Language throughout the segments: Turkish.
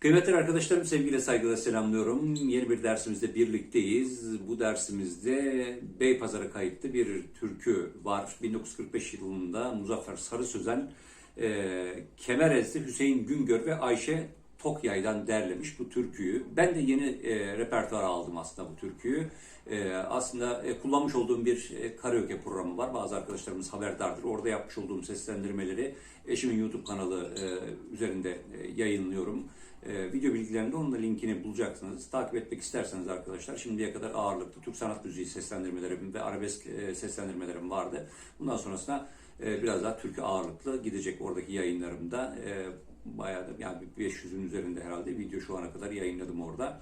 Kıymetli arkadaşlarım sevgiyle saygıyla selamlıyorum. Yeni bir dersimizde birlikteyiz. Bu dersimizde Beypazarı kayıtlı bir türkü var. 1945 yılında Muzaffer Sarı Sözen, e, Kemerezli Hüseyin Güngör ve Ayşe Tokyay'dan derlemiş bu türküyü. Ben de yeni e, repertuara aldım aslında bu türküyü. E, aslında e, kullanmış olduğum bir e, karaoke programı var. Bazı arkadaşlarımız haberdardır. Orada yapmış olduğum seslendirmeleri eşimin YouTube kanalı e, üzerinde e, yayınlıyorum. E, video bilgilerinde onun da linkini bulacaksınız. Takip etmek isterseniz arkadaşlar şimdiye kadar ağırlıklı Türk sanat müziği seslendirmelerim ve arabesk e, seslendirmelerim vardı. Bundan sonrasında e, biraz daha türkü ağırlıklı gidecek oradaki yayınlarımda. E, bayağı da yani 500'ün üzerinde herhalde video şu ana kadar yayınladım orada.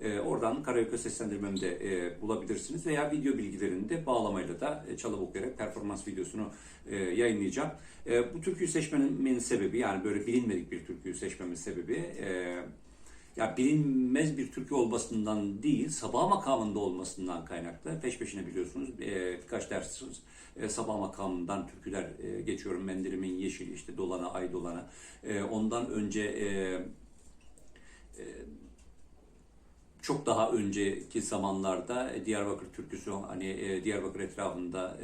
E, oradan karaoke seslendirmemi de e, bulabilirsiniz veya video bilgilerini de bağlamayla da e, çalıp okuyarak performans videosunu e, yayınlayacağım. E, bu türküyü seçmemin sebebi yani böyle bilinmedik bir türküyü seçmemin sebebi e, ya bilinmez bir türkü olmasından değil, sabah makamında olmasından kaynaklı. Peş peşine biliyorsunuz e, birkaç ders e, sabah makamından türküler e, geçiyorum. Mendilimin Yeşili, işte Dolana, Ay Dolana. Ondan önce çok daha önceki zamanlarda Diyarbakır türküsü, hani Diyarbakır etrafında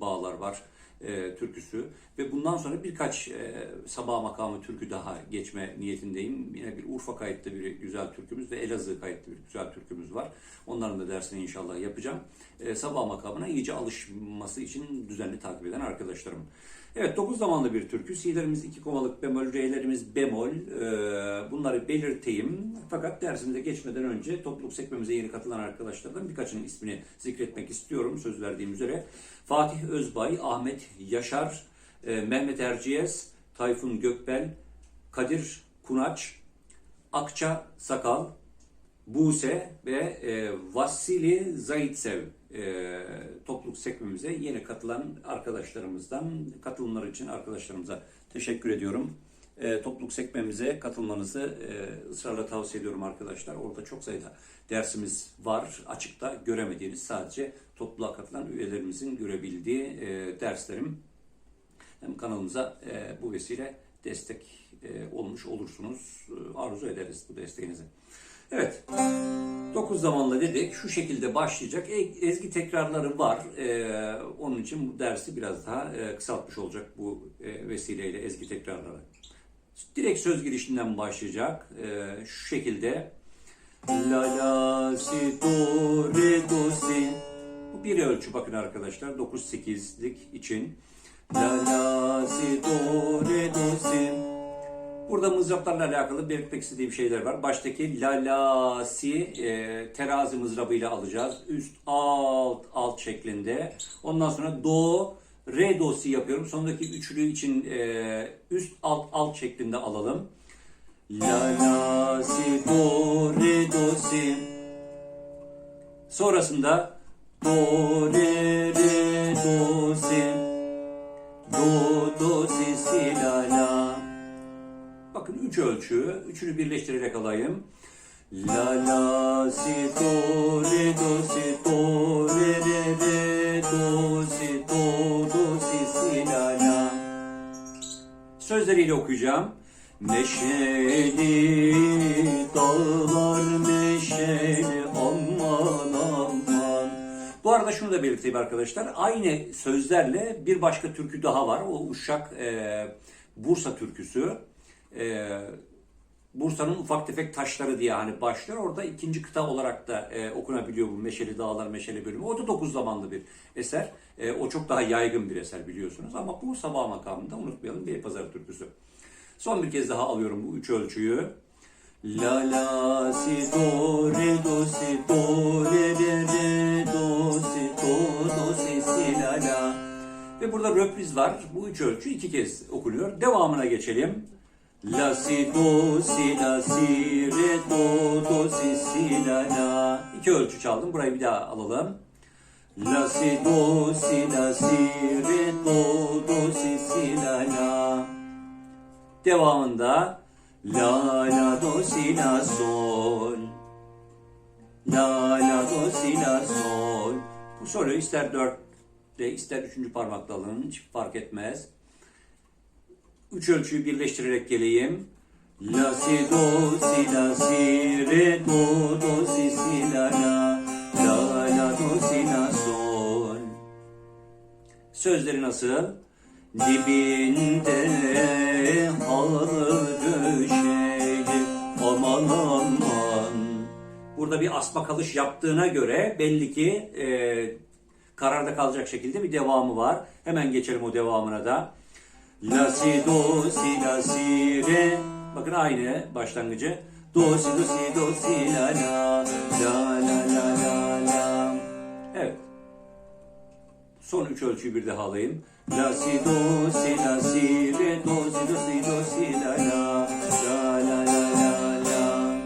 bağlar var e, türküsü ve bundan sonra birkaç e, sabah makamı türkü daha geçme niyetindeyim. Yine bir Urfa kayıtlı bir güzel türkümüz ve Elazığ kayıtlı bir güzel türkümüz var. Onların da dersini inşallah yapacağım. E, sabah makamına iyice alışması için düzenli takip eden arkadaşlarım. Evet 9 zamanlı bir türkü. Si'lerimiz 2 komalık bemol, re'lerimiz bemol. Ee, bunları belirteyim. Fakat dersimize geçmeden önce topluluk sekmemize yeni katılan arkadaşlardan birkaçının ismini zikretmek istiyorum. Söz verdiğim üzere. Fatih Özbay, Ahmet Yaşar, e, Mehmet Erciyes, Tayfun Gökbel, Kadir Kunaç, Akça Sakal, Buse ve e, Vasili Zaitsev e, topluluk sekmemize yeni katılan arkadaşlarımızdan katılımlar için arkadaşlarımıza teşekkür ediyorum. E, topluluk sekmemize katılmanızı e, ısrarla tavsiye ediyorum arkadaşlar. Orada çok sayıda dersimiz var. Açıkta göremediğiniz sadece topluluğa katılan üyelerimizin görebildiği e, derslerim. Hem kanalımıza e, bu vesile destek e, olmuş olursunuz. E, arzu ederiz bu desteğinizi. Evet. 9 zamanla dedik. Şu şekilde başlayacak. E- Ezgi tekrarları var. Ee, onun için bu dersi biraz daha e, kısaltmış olacak bu e, vesileyle ezgi tekrarları. Direkt söz girişinden başlayacak. Ee, şu şekilde. La la si do re do si. Bu bir ölçü bakın arkadaşlar. 9-8'lik için. La la si do re do si. Burada mızraplarla alakalı belirtmek istediğim şeyler var. Baştaki la la si e, terazi mızrabıyla alacağız. Üst alt alt şeklinde. Ondan sonra do re do si yapıyorum. Sondaki üçlü için e, üst alt alt şeklinde alalım. La la si do re do si. Sonrasında do re üç ölçü. Üçünü birleştirerek alayım. La la si do re do si do re re re do si do do si si la la. Sözleriyle okuyacağım. Neşeli dağlar neşeli aman aman. Bu arada şunu da belirteyim arkadaşlar. Aynı sözlerle bir başka türkü daha var. O Uşak e, Bursa türküsü. E, Bursa'nın ufak tefek taşları diye hani başlıyor. Orada ikinci kıta olarak da e, okunabiliyor bu Meşeli Dağlar Meşeli bölümü. O da 9 zamanlı bir eser. E, o çok daha yaygın bir eser biliyorsunuz. Ama bu sabah makamında unutmayalım Beypazarı türküsü. Son bir kez daha alıyorum bu üç ölçüyü. La la si do re do si do re re re do si do do si si la la. Ve burada röpriz var. Bu üç ölçü iki kez okunuyor. Devamına geçelim. La si do si la si re do do si si la la. İki ölçü çaldım. Burayı bir daha alalım. La si do si la si re do do si si la la. Devamında La la do si la sol La la do si la sol Bu soruyu ister dörtte ister üçüncü parmakla alın hiç fark etmez. Üç ölçüyü birleştirerek geleyim. La si do si la si re do do si si la la la la do si la sol. Sözleri nasıl? Dibinde halı döşeli aman aman. Burada bir asma kalış yaptığına göre belli ki e, kararda kalacak şekilde bir devamı var. Hemen geçelim o devamına da. La si do si la si re. Bakın aynı başlangıcı. Do si do si do si la la la la la la la. Evet. Son üç ölçüyü bir daha alayım. La si do si la si re do si do si do si la la la la la la la.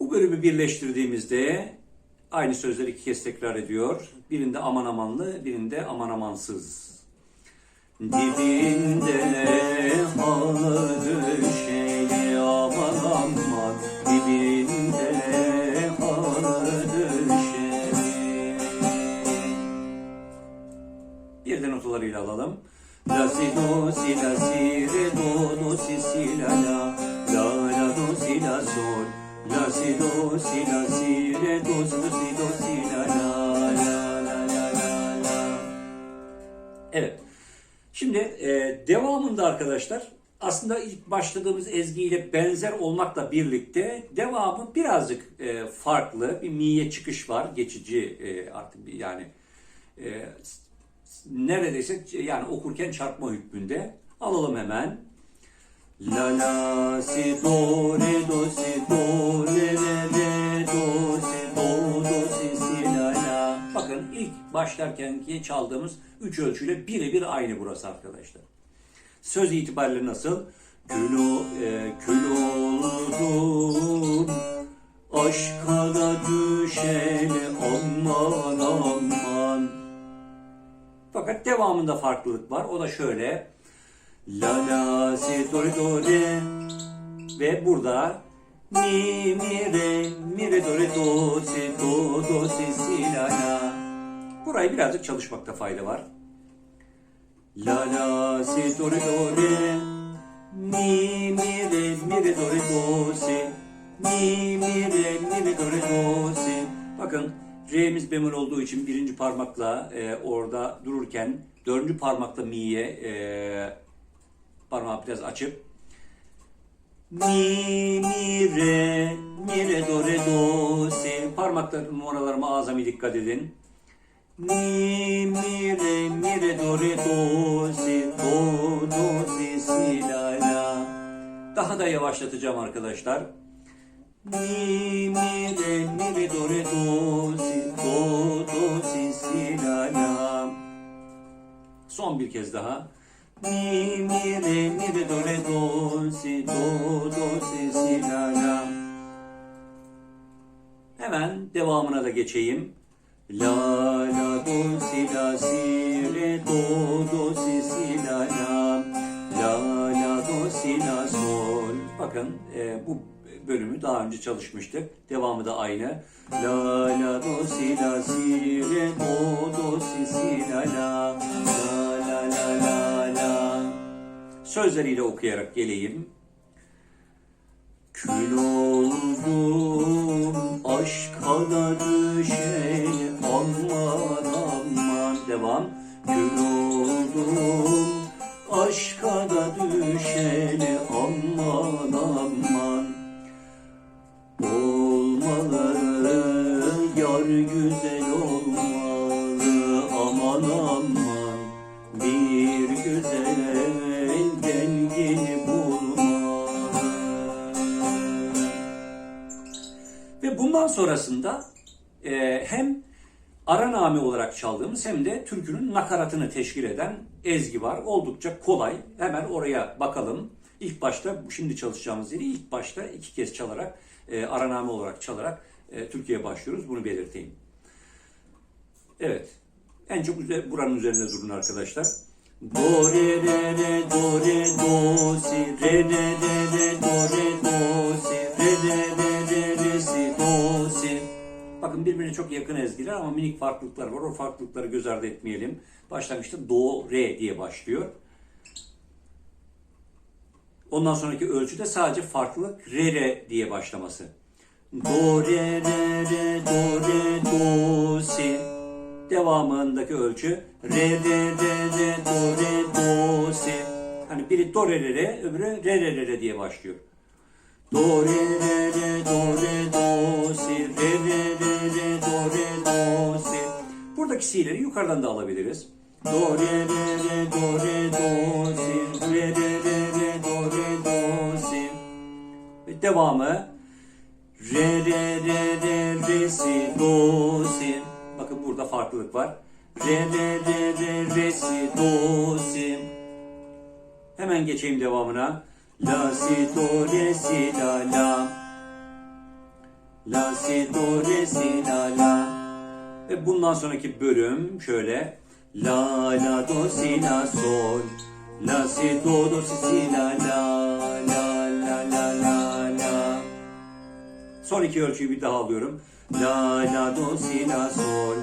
Bu bölümü birleştirdiğimizde aynı sözleri iki kez tekrar ediyor. Birinde aman amanlı, birinde aman amansız. Dibinde halı döşeli aman Dibinde halı döşeli Bir de notalarıyla alalım. La si do si la si re do do si si la la. La la do si la sol. La si do si la si re do si do si do si la la la la la la la. Evet. Şimdi e, devamında arkadaşlar aslında ilk başladığımız ezgiyle benzer olmakla birlikte devamı birazcık e, farklı bir mi'ye çıkış var. Geçici e, artık yani e, neredeyse yani okurken çarpma hükmünde. Alalım hemen. La la si do re do si do re re do si ilk başlarkenki çaldığımız üç ölçüyle birebir aynı burası arkadaşlar. Söz itibariyle nasıl? Kül, o- e, kül oldum aşka da düşeli aman aman. Fakat devamında farklılık var. O da şöyle. La la si do do re ve burada mi mi re mi re do re do si do do si si la la. Burayı birazcık çalışmakta fayda var. La la si do re do re mi mi re mi re do re do si mi mi re mi re do re do si. Bakın Re'miz bemol olduğu için birinci parmakla e, orada dururken dördüncü parmakla mi'ye e, parmağı biraz açıp mi mi re mi re do re do si parmaklar numaralarıma azami dikkat edin. Mi mi re mi re do re do si do do si si la la. Daha da yavaşlatacağım arkadaşlar. Mi mi re mi re do re do si do do si si la la. Son bir kez daha. Mi mi re mi re do re do si do do si si la la. Hemen devamına da geçeyim. La la do si la si re do do si si la la. La la do si la sol. Bakın e, bu bölümü daha önce çalışmıştık. Devamı da aynı. La la do si la si re do do si si la la. La la la la. Sözleriyle okuyarak geleyim. Kül oldum aşka da aman devam. Kül oldum aşka da düşeli aman aman. Olmalı yar güzel olmalı aman aman. Bir güzel dengini bulmalı. Ve bundan sonrasında e, hem araname olarak çaldığımız hem de türkünün nakaratını teşkil eden ezgi var. Oldukça kolay. Hemen oraya bakalım. İlk başta, şimdi çalışacağımız yeri ilk başta iki kez çalarak, e, araname olarak çalarak e, Türkiye'ye başlıyoruz. Bunu belirteyim. Evet. En çok buranın üzerinde durun arkadaşlar. Do re re re do re do si re re re re do re do si re re re. Bakın birbirine çok yakın ezgiler ama minik farklılıklar var. O farklılıkları göz ardı etmeyelim. Başlangıçta do re diye başlıyor. Ondan sonraki ölçüde sadece farklılık re re diye başlaması. Do re re re do re do si. Devamındaki ölçü re re re re do re do si. Hani biri do re re re öbürü re re re re diye başlıyor. Do re re re do re do si re re Buradaki yukarıdan da alabiliriz. Do re re re do re do si re re re re do re do si. Ve devamı re re re re re si do si. Bakın burada farklılık var. Re re re re re si do si. Hemen geçeyim devamına. La si do re si la la. La si do re si la la. Ve bundan sonraki bölüm şöyle. La la do si la sol. La si do do si si la la. La la la la la. Son iki ölçüyü bir daha alıyorum. La la do si la sol.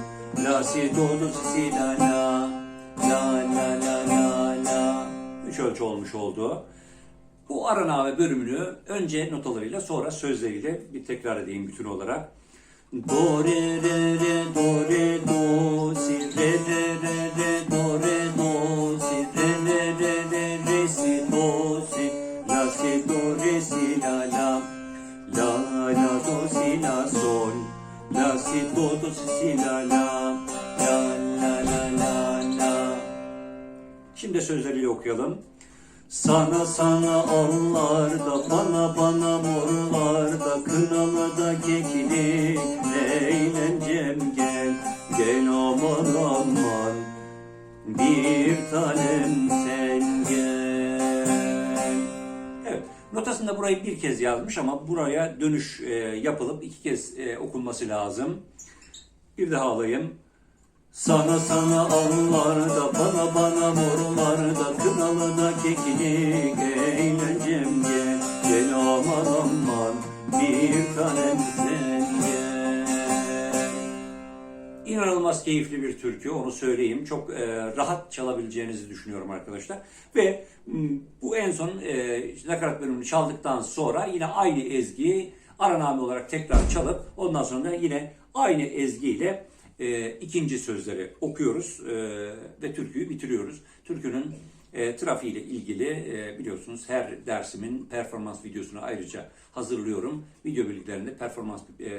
La si do do si si la la. La la la la la. Üç ölçü olmuş oldu. Bu aranave bölümünü önce notalarıyla sonra sözleriyle bir tekrar edeyim bütün olarak. Do re re re do re do si re re re re do re do si re re re re re si do si la si do re si la la. La la do si la sol. La si do do si la la. La la la la Şimdi sözleriyle okuyalım. Sana sana allarda, bana bana morlarda, kınalı da kekili, eğlencem gel, gel aman aman, bir tanem sen gel. Evet, notasında burayı bir kez yazmış ama buraya dönüş e, yapılıp iki kez e, okunması lazım. Bir daha alayım. Sana sana avlarda, bana bana morlarda, kınalı da kekilik eğlencem gel. Gel aman aman, bir tanem sen gel. İnanılmaz keyifli bir türkü, onu söyleyeyim. Çok e, rahat çalabileceğinizi düşünüyorum arkadaşlar. Ve bu en son e, nakarat bölümünü çaldıktan sonra yine aynı ezgiyi araname olarak tekrar çalıp ondan sonra yine aynı ezgiyle e, ikinci sözleri okuyoruz e, ve türküyü bitiriyoruz. Türkünün e, trafiğiyle ilgili e, biliyorsunuz her dersimin performans videosunu ayrıca hazırlıyorum. Video birliklerinde performans e,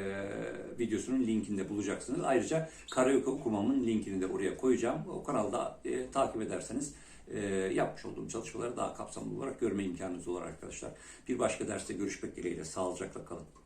videosunun linkini de bulacaksınız. Ayrıca karaoke okumamın linkini de oraya koyacağım. O kanalda e, takip ederseniz e, yapmış olduğum çalışmaları daha kapsamlı olarak görme imkanınız olur arkadaşlar. Bir başka derste görüşmek dileğiyle. Sağlıcakla kalın.